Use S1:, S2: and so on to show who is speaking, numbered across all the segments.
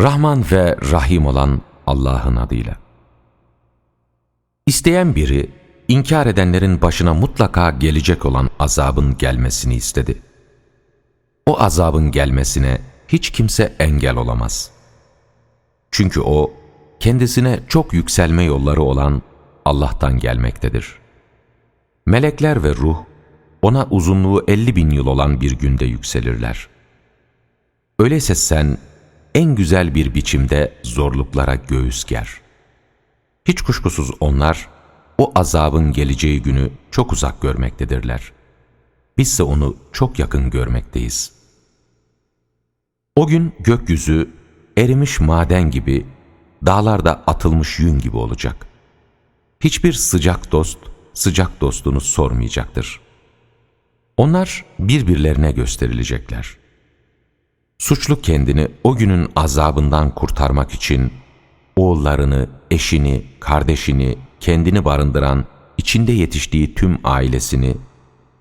S1: Rahman ve Rahim olan Allah'ın adıyla. İsteyen biri, inkar edenlerin başına mutlaka gelecek olan azabın gelmesini istedi. O azabın gelmesine hiç kimse engel olamaz. Çünkü o, kendisine çok yükselme yolları olan Allah'tan gelmektedir. Melekler ve ruh, ona uzunluğu 50 bin yıl olan bir günde yükselirler. Öyleyse sen, en güzel bir biçimde zorluklara göğüs ger. Hiç kuşkusuz onlar, o azabın geleceği günü çok uzak görmektedirler. Bizse onu çok yakın görmekteyiz. O gün gökyüzü erimiş maden gibi, dağlarda atılmış yün gibi olacak. Hiçbir sıcak dost, sıcak dostunu sormayacaktır. Onlar birbirlerine gösterilecekler. Suçlu kendini o günün azabından kurtarmak için oğullarını, eşini, kardeşini, kendini barındıran, içinde yetiştiği tüm ailesini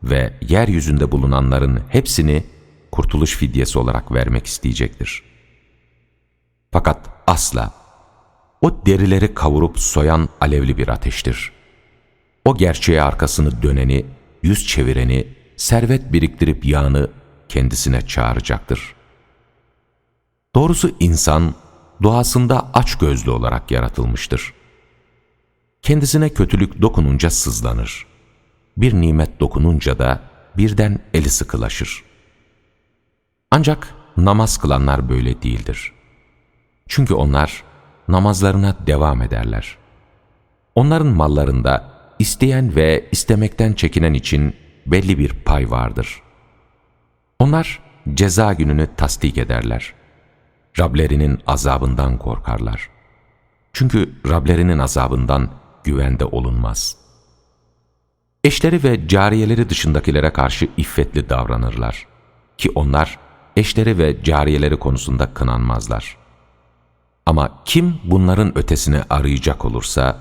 S1: ve yeryüzünde bulunanların hepsini kurtuluş fidyesi olarak vermek isteyecektir. Fakat asla o derileri kavurup soyan alevli bir ateştir. O gerçeğe arkasını döneni, yüz çevireni, servet biriktirip yağını kendisine çağıracaktır. Doğrusu insan doğasında açgözlü olarak yaratılmıştır. Kendisine kötülük dokununca sızlanır. Bir nimet dokununca da birden eli sıkılaşır. Ancak namaz kılanlar böyle değildir. Çünkü onlar namazlarına devam ederler. Onların mallarında isteyen ve istemekten çekinen için belli bir pay vardır. Onlar ceza gününü tasdik ederler. Rablerinin azabından korkarlar. Çünkü Rablerinin azabından güvende olunmaz. Eşleri ve cariyeleri dışındakilere karşı iffetli davranırlar. Ki onlar eşleri ve cariyeleri konusunda kınanmazlar. Ama kim bunların ötesine arayacak olursa,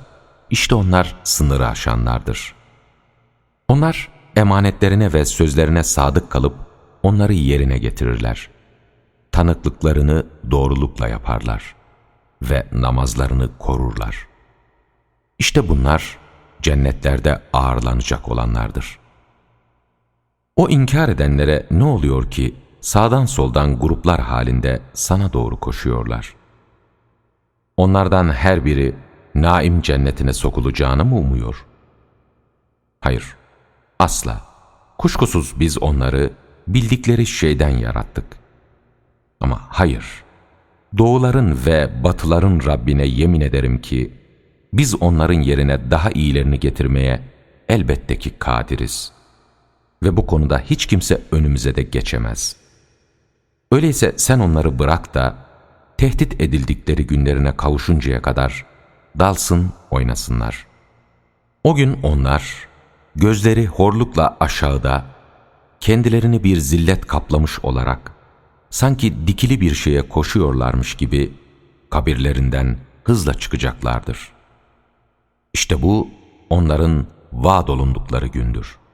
S1: işte onlar sınırı aşanlardır. Onlar emanetlerine ve sözlerine sadık kalıp onları yerine getirirler. Tanıklıklarını doğrulukla yaparlar ve namazlarını korurlar. İşte bunlar cennetlerde ağırlanacak olanlardır. O inkar edenlere ne oluyor ki sağdan soldan gruplar halinde sana doğru koşuyorlar? Onlardan her biri naim cennetine sokulacağını mı umuyor? Hayır, asla. Kuşkusuz biz onları bildikleri şeyden yarattık. Ama hayır, doğuların ve batıların Rabbine yemin ederim ki, biz onların yerine daha iyilerini getirmeye elbette ki kadiriz. Ve bu konuda hiç kimse önümüze de geçemez. Öyleyse sen onları bırak da, tehdit edildikleri günlerine kavuşuncaya kadar dalsın oynasınlar. O gün onlar, gözleri horlukla aşağıda, kendilerini bir zillet kaplamış olarak, sanki dikili bir şeye koşuyorlarmış gibi kabirlerinden hızla çıkacaklardır. İşte bu onların vaad olundukları gündür.''